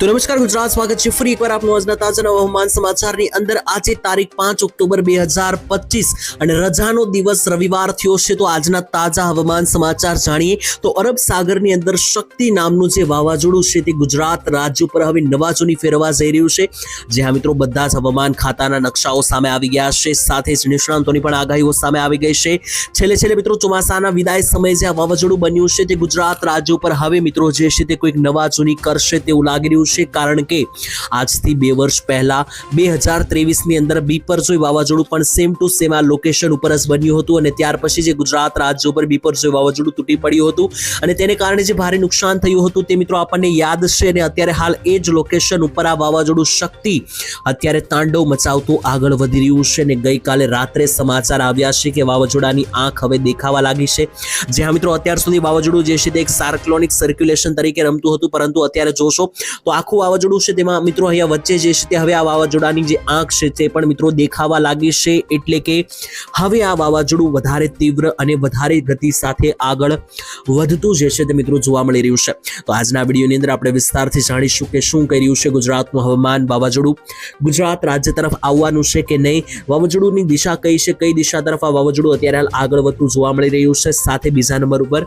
તો નમસ્કાર, ગુજરાત સ્વાગત છે ફરી એકવાર આપનું આજના તાજા નવા હવામાન સમાચારની અંદર. આજે તારીખ પાંચ ઓક્ટોબર બે હજાર પચીસ અને રજાનો દિવસ રવિવાર થયો છે, તો આજના તાજા હવામાન સમાચાર જાણીએ. તો અરબ સાગરની અંદર શક્તિ નામનું જે વાવાઝોડું છે, તે ગુજરાત રાજ્ય ઉપર હવે નવા જૂની ફેરવા જઈ રહ્યું છે. જે હા મિત્રો, બધા જ હવામાન ખાતાના નકશાઓ સામે આવી ગયા છે, સાથે જ નિષ્ણાંતોની પણ આગાહીઓ સામે આવી ગઈ છે. છેલ્લે છેલ્લે મિત્રો, ચોમાસાના વિદાય સમયે જે વાવાઝોડું બન્યું છે, તે ગુજરાત રાજ્ય ઉપર હવે મિત્રો જે છે, તે કોઈક નવા જૂની કરશે તેવું લાગી રહ્યું છે કારણ કે આજથી બે વર્ષ પહેલા બે હજાર ત્રેવીસની અંદર બીપરજોય વાવાઝોડું પણ સેમ ટુ સેમ આ લોકેશન ઉપર જ બન્યું હતું અને ત્યાર પછી જે ગુજરાત રાજ્ય ઉપર બીપરજોય વાવાઝોડું તૂટી પડ્યું હતું અને તેને કારણે જે ભારે નુકસાન થયું હતું તે મિત્રો આપણને યાદ છે અને અત્યારે હાલ એ જ લોકેશન ઉપર આ વાવાઝોડું શક્તિ અત્યારે તાંડવ મચાવતું આગળ વધી રહ્યું છે અને ગઈકાલે રાત્રે સમાચાર આવ્યા છે કે વાવાઝોડાની આંખ હવે દેખાવા લાગી છે. જે હા મિત્રો, અત્યાર સુધી વાવાઝોડું જે છે તે એક સાર્કલોનિક સર્ક્યુલેશન તરીકે રમતું હતું, પરંતુ અત્યારે જોશો તો આખું વાવાઝોડું છે તેમાં મિત્રો અહીંયા વચ્ચે જે છે તે હવે આ વાવાઝોડાની જે આંખ છે તે પણ મિત્રો દેખાવા લાગી છે. એટલે કે હવે આ વાવાઝોડું વધારે તીવ્ર અને વધારે ગતિ સાથે આગળ વધતું જે છે તે મિત્રો જોવા મળી રહ્યું છે. તો આજના વિડીયોની અંદર આપણે વિસ્તારથી જાણીશું કે શું કરી રહ્યું છે ગુજરાતનું હવામાન, વાવાઝોડું. ગુજરાત રાજ્ય તરફ આવવાનું છે કે નહીં? વાવાઝોડુંની દિશા કઈ છે? કઈ દિશા તરફ આ વાવાઝોડું અત્યારે આગળ વધતું જોવા મળી રહ્યું છે? સાથે બીજા નંબર ઉપર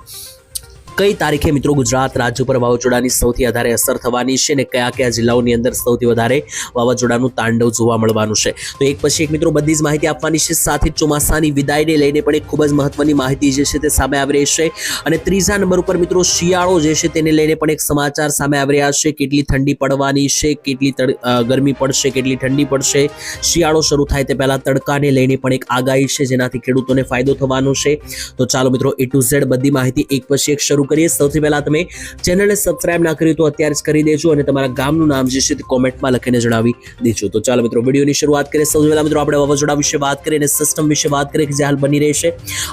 કઈ તારીખે મિત્રો ગુજરાત રાજ્ય ઉપર વાવાઝોડાની સૌથી વધારે અસર થવાની છે અને કયા કયા જિલ્લાઓની અંદર સૌથી વધારે વાવાઝોડાનું તાંડવ જોવા મળવાનું છે? તો એક પછી એક મિત્રો બધી જ માહિતી આપવાની છે, સાથે ચોમાસાની વિદાયને લઈને પણ એક ખૂબ જ મહત્વની માહિતી જે છે તે સામે આવી રહી છે. અને ત્રીજા નંબર ઉપર મિત્રો શિયાળો જે છે તેને લઈને પણ એક સમાચાર સામે આવી રહ્યા છે, કેટલી ઠંડી પડવાની છે, કેટલી ગરમી પડશે, કેટલી ઠંડી પડશે. શિયાળો શરૂ થાય તે પહેલા તડકાને લઈને પણ એક આગાહી છે જેનાથી ખેડૂતોને ફાયદો થવાનો છે. તો ચાલો મિત્રો એ ટુ ઝેડ બધી માહિતી એક પછી એક શરૂ કરીએ. સૌથી પહેલા તમે ચેનલને સબસ્ક્રાઇબ ના કરી તો અત્યારે જ કરી દેજો અને તમારા ગામનું નામ જે છે તે કોમેન્ટમાં લખીને જણાવી દેજો. તો ચાલો મિત્રો, વિડીયોની શરૂઆત કરીએ. સૌથી પહેલા મિત્રો, આપણે વાવાઝોડા વિશે વાત કરીએ અને સિસ્ટમ વિશે વાત કરીએ કે જે હાલ બની રહેશે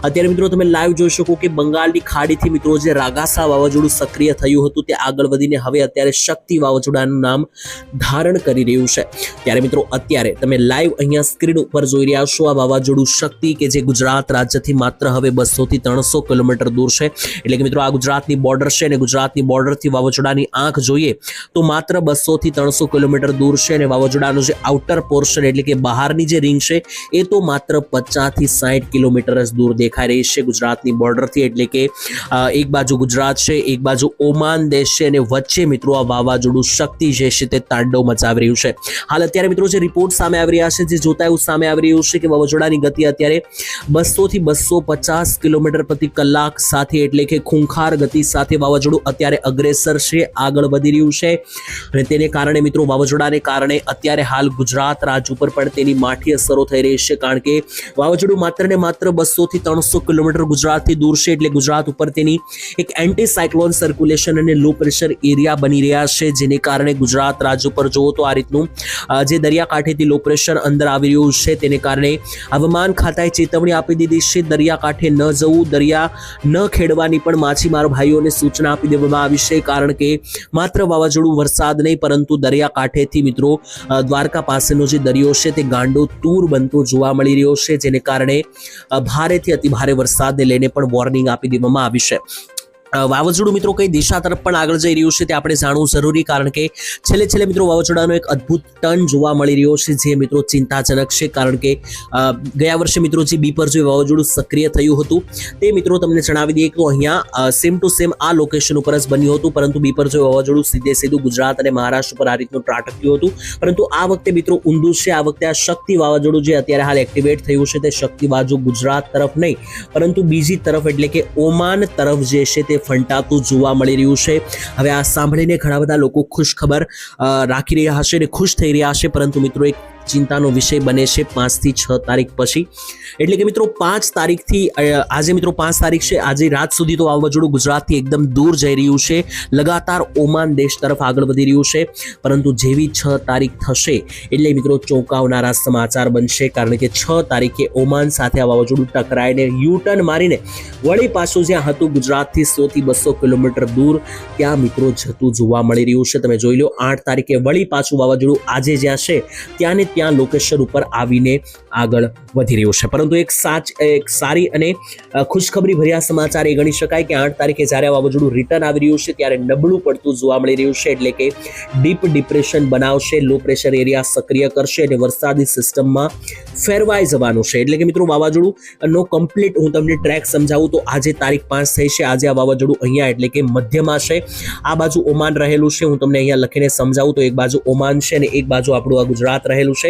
અત્યારે મિત્રો, તમે લાઈવ જોઈ શકો કે બંગાળની ખાડીથી મિત્રો જે રાગાસા વાવાઝોડું સક્રિય થયું હતું, તે આગળ વધીને હવે અત્યારે શક્તિ વાવાઝોડાનું નામ ધારણ કરી રહ્યું છે. ત્યારે મિત્રો, અત્યારે તમે લાઈવ અહીંયા સ્ક્રીન ઉપર જોઈ રહ્યા છો આ વાવાઝોડું શક્તિ કે જે ગુજરાત રાજ્યથી માત્ર હવે બસો થી ત્રણસો કિલોમીટર દૂર છે. એટલે કે મિત્રો, આ ગુજરાતની બોર્ડર છે અને ગુજરાતની બોર્ડરથી વાવાઝોડાની આંખ જોઈએ તો માત્ર બસોથી ત્રણસો કિલોમીટર દૂર છે અને વાવાઝોડાનું જે આઉટર પોર્શન એટલે કે બહારની જે રિંગ છે, એ તો માત્ર પચાસથી સાઠ કિલોમીટર જ દૂર દેખાઈ રહી છે ગુજરાતની બોર્ડરથી એટલે કે એક બાજુ ગુજરાત છે, એક બાજુ ઓમાન દેશ છે અને વચ્ચે મિત્રો આ વાવાઝોડું શક્તિ જે છે તે તાંડવ મચાવી રહ્યું છે. હાલ અત્યારે મિત્રો જે રિપોર્ટ સામે આવી રહ્યા છે, જે જોતા એવું સામે આવી રહ્યું છે કે વાવાઝોડાની ગતિ અત્યારે બસોથી બસો પચાસ કિલોમીટર પ્રતિ કલાક સાથે, એટલે કે ખૂંખાર ગતિ સાથે વાવાઝોડું અત્યારે અગ્રેસર છે, આગળ વધી રહ્યું છે. અને તેને કારણે મિત્રો વાવાઝોડાને કારણે અત્યારે હાલ ગુજરાત રાજ્ય ઉપર પણ તેની માઠી અસરો થઈ રહી છે, કારણ કે વાવાઝોડું માત્ર ને માત્ર બસો થી ત્રણસો કિલોમીટર ગુજરાતથી દૂર છે, એટલે ગુજરાત ઉપર તેની એક એન્ટી સાયક્લોન સર્ક્યુલેશન અને લો પ્રેશર એરિયા બની રહ્યા છે, જેને કારણે ગુજરાત રાજ્ય ઉપર જુઓ તો આ રીતનું જે દરિયાકાંઠેથી લો પ્રેશર અંદર આવી રહ્યું છે, તેને કારણે હવામાન ખાતાએ ચેતવણી આપી દીધી છે, દરિયાકાંઠે ન જવું, દરિયા ન ખેડવાની પણ માછીમાર ભાઈઓને સૂચના આપી દેવામાં આવી છે, કારણ કે માત્ર વાવાઝોડું વરસાદ નહીં, પરંતુ દરિયાકાંઠેથી મિત્રો દ્વારકા પાસેનો જે દરિયો છે, તે ગાંડો તૂર બનતો જોવા મળી રહ્યો છે, જેને કારણે ભારેથી અતિભારે વરસાદને લઈને પણ વોર્નિંગ આપી દેવામાં આવી છે. વાવાઝોડું મિત્રો કઈ દિશા તરફ પણ આગળ જઈ રહ્યું છે તે આપણે જાણવું જરૂરી, કારણ કે છેલ્લે છેલ્લે મિત્રો વાવાઝોડાનો એક અદ્ભુત ટર્ન જોવા મળી રહ્યો છે, જે મિત્રો ચિંતાજનક છે, કારણ કે ગયા વર્ષે મિત્રો જે બી પર જે વાવાઝોડું સક્રિય થયું હતું, તે મિત્રો તમને જણાવી દઈએ કે અહીંયા સેમ ટુ સેમ આ લોકેશન ઉપર જ બન્યું હતું, પરંતુ બી પર જે વાવાઝોડું સીધે સીધું ગુજરાત અને મહારાષ્ટ્ર પર આ રીતનું ત્રાટક્યું હતું, પરંતુ આ વખતે મિત્રો ઊંધું છે, આ વખતે આ શક્તિ વાવાઝોડું જે અત્યારે હાલ એક્ટિવેટ થયું છે, તે શક્તિ બાજુ ગુજરાત તરફ નહીં, પરંતુ બીજી તરફ એટલે કે ઓમાન તરફ જે છે તે ફંટાતું જોવા મળી રહ્યું છે. હવે આ સાંભળીને ઘણા બધા લોકો ખુશ ખબર અ, રાખી રહ્યા હશે અને ખુશ થઈ રહ્યા હશે. પરંતુ મિત્રો એક ચિંતાનો વિષય બને છે પાંચથી છ તારીખ પછી. એટલે કે મિત્રો, પાંચ તારીખથી આજે મિત્રો પાંચ તારીખ છે. આજે રાત સુધી તો વાવાઝોડું ગુજરાતથી એકદમ દૂર જઈ રહ્યું છે. લગાતાર ઓમાન દેશ તરફ આગળ વધી રહ્યું છે. પરંતુ જેવી છ તારીખ થશે, એટલે મિત્રો ચોંકાવનારા સમાચાર બનશે. કારણ કે છ તારીખે ઓમાન સાથે આ વાવાઝોડું ટકરાઈને યુ ટર્ન મારીને વળી પાછું જ્યાં હતું ગુજરાતથી સોથી બસો કિલોમીટર દૂર, ત્યાં મિત્રો જતું જોવા મળી રહ્યું છે. તમે જોઈ લો, આઠ તારીખે વળી પાછું વાવાઝોડું આજે જ્યાં છે, ત્યાંને ત્યાં ત્યાં લોકેશન ઉપર આવીને આગળ વધી રહ્યું છે. પરંતુ એક સાચ, એક સારી અને ખુશખબરી ભર્યા સમાચાર એ ગણી શકાય કે આઠ તારીખે જ્યારે આ વાવાઝોડું રિટર્ન આવી રહ્યું છે, ત્યારે નબળું પડતું જોવા મળી રહ્યું છે, એટલે કે ડીપ ડિપ્રેશન બનાવશે લો પ્રેશર એરિયા સક્રિય કરશે અને વરસાદી સિસ્ટમમાં ફેરવાઈ જવાનું છે. એટલે કે મિત્રો વાવાઝોડું નો કમ્પ્લીટ હું તમને ટ્રેક સમજાવું તો આજે તારીખ પાંચ થઈ છે. આજે આ વાવાઝોડું અહીંયા એટલે કે મધ્યમાં છે. આ બાજુ ઓમાન રહેલું છે. હું તમને અહીંયા લખીને સમજાવું તો એક બાજુ ઓમાન છે અને એક બાજુ આપણું આ ગુજરાત રહેલું છે.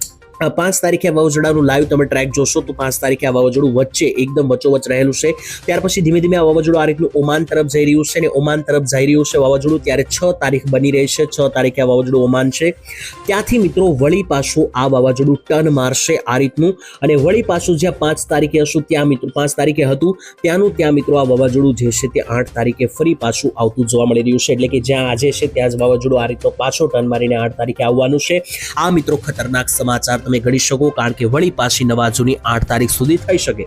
પાંચ તારીખે આ વાવાઝોડાનું લાઈવ તમે ટ્રેક જોશો તો પાંચ તારીખે આ વાવાઝોડું વચ્ચે એકદમ વચ્ચોવચ રહેલું છે. ત્યાર પછી ધીમે ધીમે આ વાવાઝોડું આ રીતનું ઓમાન તરફ જઈ રહ્યું છે અને ઓમાન તરફ જઈ રહ્યું છે વાવાઝોડું ત્યારે છ તારીખ બની રહી છે. છ તારીખે આ વાવાઝોડું ઓમાન છે. ત્યાંથી મિત્રો વળી પાછું આ વાવાઝોડું ટર્ન મારશે આ રીતનું અને વળી પાછું જ્યાં પાંચ તારીખે હશું ત્યાં મિત્રો પાંચ તારીખે હતું ત્યાંનું ત્યાં મિત્રો આ વાવાઝોડું જે છે તે આઠ તારીખે ફરી પાછું આવતું જોવા મળી રહ્યું છે. એટલે કે જ્યાં આજે છે ત્યાં જ વાવાઝોડું આ રીતનો પાછો ટર્ન મારીને આઠ તારીખે આવવાનું છે. આ મિત્રો ખતરનાક સમાચાર તમે ગણી શકો કારણ કે વળી પાછી નવા જૂની આઠ તારીખ સુધી થઈ શકે.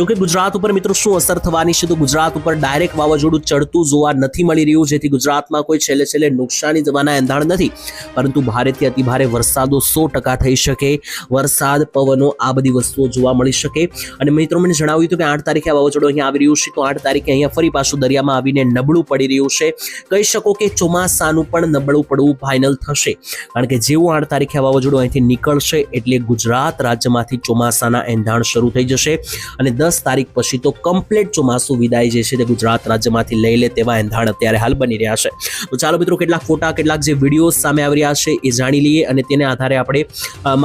જો કે ગુજરાત ઉપર મિત્રો શું અસર થવાની છે? તો ગુજરાત ઉપર ડાયરેક્ટ વાવાઝોડું ચડતું જોવા નથી મળી રહ્યું, જેથી ગુજરાતમાં કોઈ છેલ્લે છેલ્લે નુકસાની જવાના એંધાણ નથી. પરંતુ ભારેથી અતિભારે વરસાદો સો ટકા થઈ શકે. વરસાદ, પવનો આ બધી વસ્તુઓ જોવા મળી શકે. અને મિત્રો, મને જણાવ્યું હતું કે આઠ તારીખે આ વાવાઝોડું અહીંયા આવી રહ્યું છે. તો આઠ તારીખે અહીંયા ફરી પાછું દરિયામાં આવીને નબળું પડી રહ્યું છે. કહી શકો કે ચોમાસાનું પણ નબળું પડવું ફાઇનલ થશે. કારણ કે જેવું આઠ તારીખે આ વાવાઝોડું અહીંથી નીકળશે, એટલે ગુજરાત રાજ્યમાંથી ચોમાસાના એંધાણ શરૂ થઈ જશે અને દસ તારીખ પછી તો કમ્પ્લીટ ચોમાસું વિદાય જે છે તે ગુજરાત રાજ્યમાંથી લઈ લે તેવા એંધાણ અત્યારે હાલ બની રહ્યા છે. તો ચાલો મિત્રો, કેટલાક ફોટા, કેટલાક જે વીડિયો સામે આવી રહ્યા છે એ જાણી લઈએ અને તેને આધારે આપણે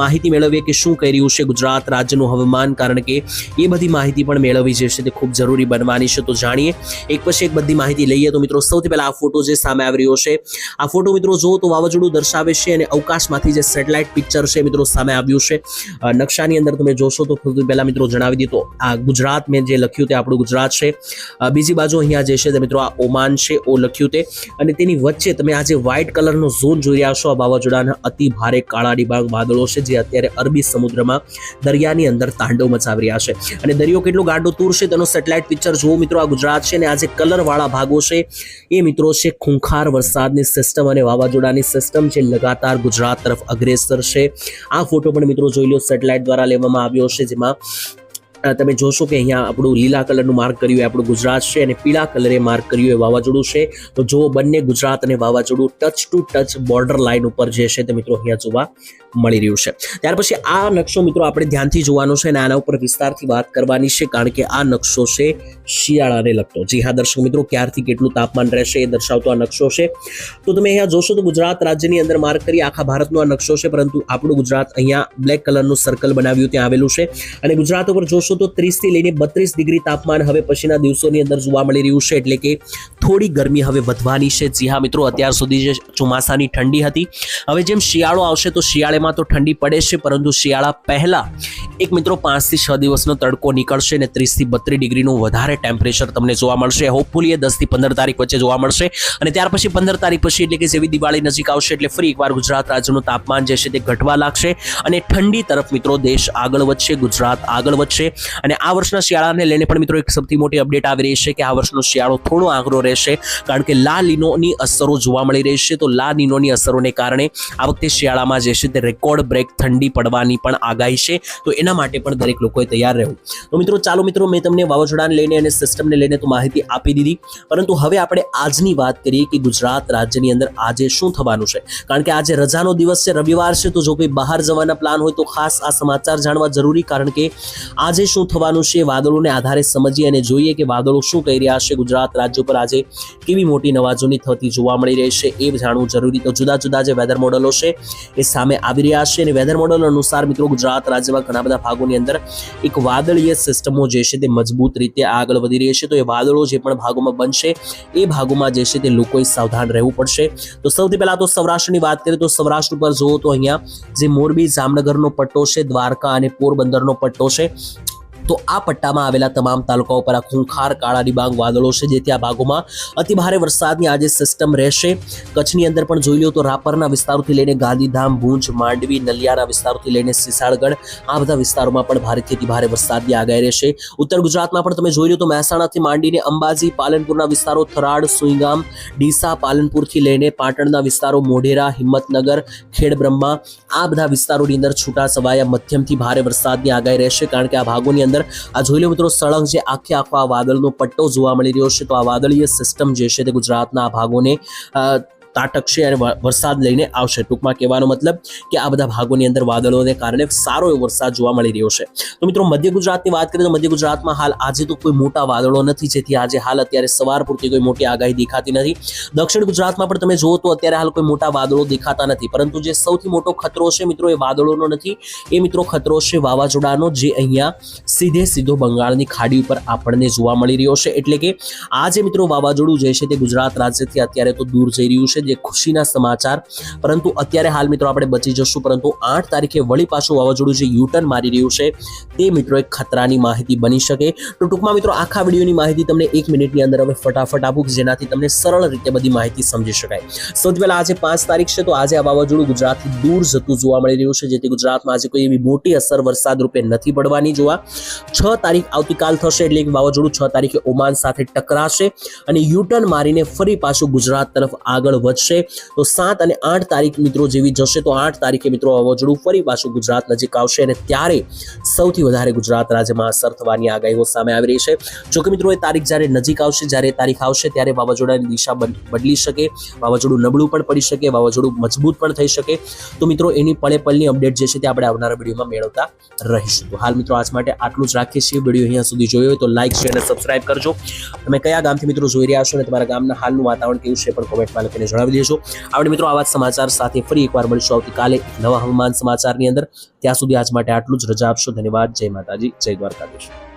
માહિતી મેળવીએ કે શું કહી રહ્યું છે ગુજરાત રાજ્યનું હવામાન, કારણ કે એ બધી માહિતી પણ મેળવવી જે છે તે ખૂબ જરૂરી બનવાની છે. તો જાણીએ, એક પછી એક બધી માહિતી લઈએ. તો મિત્રો, સૌથી પહેલા આ ફોટો જે સામે આવી રહ્યો છે, આ ફોટો મિત્રો જુઓ તો વાવાઝોડું દર્શાવે છે અને અવકાશમાંથી જે સેટેલાઇટ પિક્ચર છે મિત્રો સામે આવ્યું છે. નકશાની અંદર તમે જોશો તો સૌથી મિત્રો જણાવી દીધો આ ગુજરાત જે લખ્યું તે આપણું ગુજરાત છે. બીજી બાજુ અહીંયા જે છે મિત્રો આ ઓમાન છે, ઓ લખ્યું તે. અને તેની વચ્ચે તમે આ જે વ્હાઇટ કલરનો ઝોન જોઈ રહ્યા છો, આ વાવાઝોડાના અતિ ભારે કાળા ડિબાંગ વાદળો છે, જે અત્યારે અરબી સમુદ્રમાં દરિયાની અંદર તાંડવ મચાવી રહ્યા છે. અને દરિયો કેટલો ગાંડો તૂર છે તેનો સેટેલાઇટ પિક્ચર જુઓ મિત્રો આ ગુજરાત છે અને આ જે કલરવાળા ભાગો છે, એ મિત્રો છે ખૂંખાર વરસાદની સિસ્ટમ અને વાવાઝોડાની સિસ્ટમ જે લગાતાર ગુજરાત તરફ અગ્રેસર છે. આ ફોટો પણ મિત્રો જોઈ લો સેટેલાઇટ દ્વારા લેવામાં આવ્યો છે જેમાં તમે જોશો કે અહીંયા આપણું લીલા કલરનું માર્ક કર્યું એ આપણું ગુજરાત છે અને પીળા કલરે માર્ક કર્યું એ વાવાઝોડું છે. તો જો બંને ગુજરાત અને વાવાઝોડું touch to touch border line ઉપર જે છે તે મિત્રો અહીંયા જોવા મળી રહ્યું છે. ત્યાર પછી આ નકશો મિત્રો આપણે ધ્યાનથી જોવાનો છે અને આના ઉપર વિસ્તારથી વાત કરવાની છે કારણ કે આ નકશો છે શિયાળાને લગતો. જી હા, દર્શક મિત્રો, ક્યારથી કેટલું તાપમાન રહેશે એ દર્શાવતો આ નકશો છે. તો તમે અહીંયા જોશો તો ગુજરાત રાજ્યની અંદર માર્ક કરી આખા ભારતનો આ નકશો છે, પરંતુ આપણું ગુજરાત અહીંયા બ્લેક કલરનું સર્કલ બનાવ્યું, ત્યાં આવેલું છે. અને ગુજરાત ઉપર જોશો તો ત્રીસથી લઈને બત્રીસ ડિગ્રી તાપમાન હવે પછીના દિવસોની અંદર જોવા મળી રહ્યું છે. એટલે કે થોડી ગરમી હવે વધવાની છે. જી હા મિત્રો, અત્યાર સુધી જે ચોમાસાની ઠંડી હતી, હવે જેમ શિયાળો આવશે તો શિયાળામાં તો ઠંડી પડે છે, પરંતુ શિયાળા પહેલા એક મિત્રો, પાંચથી છ દિવસનો તડકો નીકળશે અને ત્રીસથી બત્રીસ ડિગ્રીનું વધારે ટેમ્પરેચર તમને જોવા મળશે. હોપફુલી એ દસથી પંદર તારીખ વચ્ચે જોવા મળશે. અને ત્યાર પછી પંદર તારીખ પછી એટલે કે જેવી દિવાળી નજીક આવશે એટલે ફરી એકવાર ગુજરાત રાજ્યનું તાપમાન જે છે તે ઘટવા લાગશે. અને ઠંડી તરફ મિત્રો, દેશ આગળ વધશે, ગુજરાત આગળ વધશે. અને આ વર્ષના શિયાળાને લઈને પણ મિત્રો, એક સૌથી મોટી અપડેટ આવી રહી છે કે આ વર્ષનો શિયાળો થોડો આંકડો રહેશે. કારણ કે લા લીનોની અસરો જોવા મળી રહી છે. તો લા લીનોની અસરોને કારણે આ વખતે શિયાળામાં જે છે તે રેકોર્ડ બ્રેક ઠંડી પડવાની પણ આગાહી છે. તો એના માટે પણ દરેક લોકોએ તૈયાર રહેવું. તો મિત્રો, ચાલો મિત્રો, મેં તમને વાવાઝોડાને લઈને અને સિસ્ટમને લઈને તો માહિતી આપી દીધી. પરંતુ હવે આપણે આજની વાત કરીએ કે ગુજરાત રાજ્યની અંદર આજે શું થવાનું છે? કારણ કે આજે રજાનો દિવસ છે, રવિવાર છે, તો જો કોઈ બહાર જવાના પ્લાન હોય તો ખાસ આ સમાચાર જાણવા જરૂરી, કારણ કે આજે શું થવાનું છે વાદળોને આધારે સમજીએ અને જોઈએ કે વાદળો શું કહી રહ્યા છે. ગુજરાત રાજ્ય પર આજે કેવી મોટી નવાજોની થતી જોવા મળી રહી છે એ જાણવું જરૂરી. તો જુદા જુદા જે વેધર મોડલો છે એ સામે આવી રહ્યા છે અને વેધર મોડલ અનુસાર મિત્રો ગુજરાત રાજ્યમાં ઘણા બધા ભાગોની અંદર એક વાદળીય સિસ્ટમો જે છે તે મજબૂત રીતે આગળ વધી રહી છે. તો એ વાદળો જે પણ ભાગોમાં બનશે, એ ભાગોમાં જે છે તે લોકોએ સાવધાન રહેવું પડશે. તો સૌથી પહેલા તો સૌરાષ્ટ્રની વાત કરીએ તો સૌરાષ્ટ્ર ઉપર જુઓ તો અહીંયા જે મોરબી જામનગરનો પટ્ટો છે, દ્વારકા અને પોરબંદરનો પટ્ટો છે. તો આ પટ્ટામાં આવેલા તમામ તાલુકાઓ પર આ ખૂંખાર કાળા ડિબાંગ વાદળો છે, જેથી આ ભાગોમાં અતિભારે વરસાદની આજે સિસ્ટમ રહેશે. કચ્છની અંદર પણ જોઈ લો તો રાપરના વિસ્તારોથી લઈને ગાંધીધામ, ભુજ, માંડવી, નલિયાના વિસ્તારોથી લઈને સિસાળગઢ, આ બધા વિસ્તારોમાં પણ ભારેથી અતિભારે વરસાદની આગાહી રહેશે. ઉત્તર ગુજરાતમાં પણ તમે જોઈ લો તો મહેસાણાથી માંડીને અંબાજી, પાલનપુરના વિસ્તારો થરાડ સુઈગામ, ડીસા, પાલનપુરથી લઈને પાટણના વિસ્તારો, મોઢેરા, હિંમતનગર, ખેડબ્રહ્મા, આ બધા વિસ્તારોની અંદર છૂટા છવાયા મધ્યમથી ભારે વરસાદની આગાહી રહેશે, કારણ કે આ ભાગોની અંદર આ જોઈ લો મિત્રો, સળંગ જે આખે આખો આ વાદળનો પટ્ટો જોવા મળી રહ્યો છે. તો આ વાદળીય સિસ્ટમ જે છે તે ગુજરાતના આ ભાગોને તાટકશે અને વરસાદ લઈને આવશે. ટૂંકમાં કહેવાનો મતલબ કે આ બધા ભાગોની અંદર વાદળોને કારણે સારો એવો વરસાદ જોવા મળી રહ્યો છે. તો મિત્રો, મધ્ય ગુજરાતની વાત કરીએ તો મધ્ય ગુજરાતમાં હાલ આજે તો કોઈ મોટા વાદળો નથી, જેથી આજે હાલ અત્યારે સવાર પૂરતી કોઈ મોટી આગાહી દેખાતી નથી. દક્ષિણ ગુજરાતમાં પણ તમે જુઓ તો અત્યારે હાલ કોઈ મોટા વાદળો દેખાતા નથી. પરંતુ જે સૌથી મોટો ખતરો છે મિત્રો, એ વાદળોનો નથી. એ મિત્રો ખતરો છે વાવાઝોડાનો, જે અહીંયા સીધે સીધો બંગાળની ખાડી ઉપર આપણને જોવા મળી રહ્યો છે. એટલે કે આ જે મિત્રો વાવાઝોડું જે છે તે ગુજરાત રાજ્યથી અત્યારે તો દૂર જઈ રહ્યું છે. જે ખુશીના સમાચાર. પરંતુ અત્યારે હાલ મિત્રો આપણે બચી જશું. પરંતુ આઠ તારીખે વળી પાછું વાવાઝોડું જે યુટર્ન મારી રહ્યું છે, તે મિત્રો એક ખતરાની માહિતી બની શકે. તો ટૂંકમાં મિત્રો આખા વિડીયોની માહિતી તમને એક મિનિટની અંદર હવે ફટાફટ આપું જેનાથી તમને સરળ રીતે બધી માહિતી સમજી શકાય. સૌથી પહેલાં આજે પાંચ તારીખ છે, તો આજે આ વાવાઝોડું ગુજરાતથી દૂર જતું જોવા મળી રહ્યું છે. જેથી ગુજરાતમાં આજે કોઈ એવી મોટી અસર વરસાદ રૂપે નથી પડવાની જોવા. છ તારીખ આવતીકાલ થશે, એટલે એક વાવાઝોડું છ તારીખે ઓમાન સાથે ટકરાશે. અને યુટર્ન મારીને ફરી પાછું ગુજરાત તરફ આગળ વધશે. તો સાત અને આઠ તારીખ મિત્રો જેવી જશે, તો આઠ તારીખે મિત્રો વાવાઝોડું ફરી પાછું ગુજરાત નજીક આવશે અને ત્યારે સૌથી વધારે ગુજરાત રાજ્યમાં અસર થવાની આગાહીઓ સામે આવી રહી છે. જોકે મિત્રો, એ તારીખ જ્યારે નજીક આવશે, જ્યારે તારીખ આવશે, ત્યારે વાવાઝોડાની દિશા બદલી શકે. વાવાઝોડું નબળું પણ પડી શકે, વાવાઝોડું મજબૂત પણ થઈ શકે. તો મિત્રો, એની પળે પળની અપડેટ જે છે તે આપણે આવનારા વિડીયોમાં મેળવતા રહીશું. તો હાલ મિત્રો, આજ માટે આટલું જ રાખીએ છીએ. વીડિયો અહીંયા સુધી જોયો હોય તો લાઇક શેર અને સબસ્ક્રાઇબ કરજો. તમે કયા ગામથી મિત્રો જોઈ રહ્યા છો અને તમારા ગામના હાલનું વાતાવરણ કેવું છે, પણ કોમેન્ટમાં લખીને જણાવી દેજો આપણે મિત્રો, આવા સમાચાર સાથે ફરી એકવાર મળીશું આવતીકાલે નવા હવામાન સમાચારની અંદર. ત્યાં સુધી આજ માટે આટલું જ. રજા આપશો. ધન્યવાદ. જય માતાજી. જય દ્વારકાધીશ.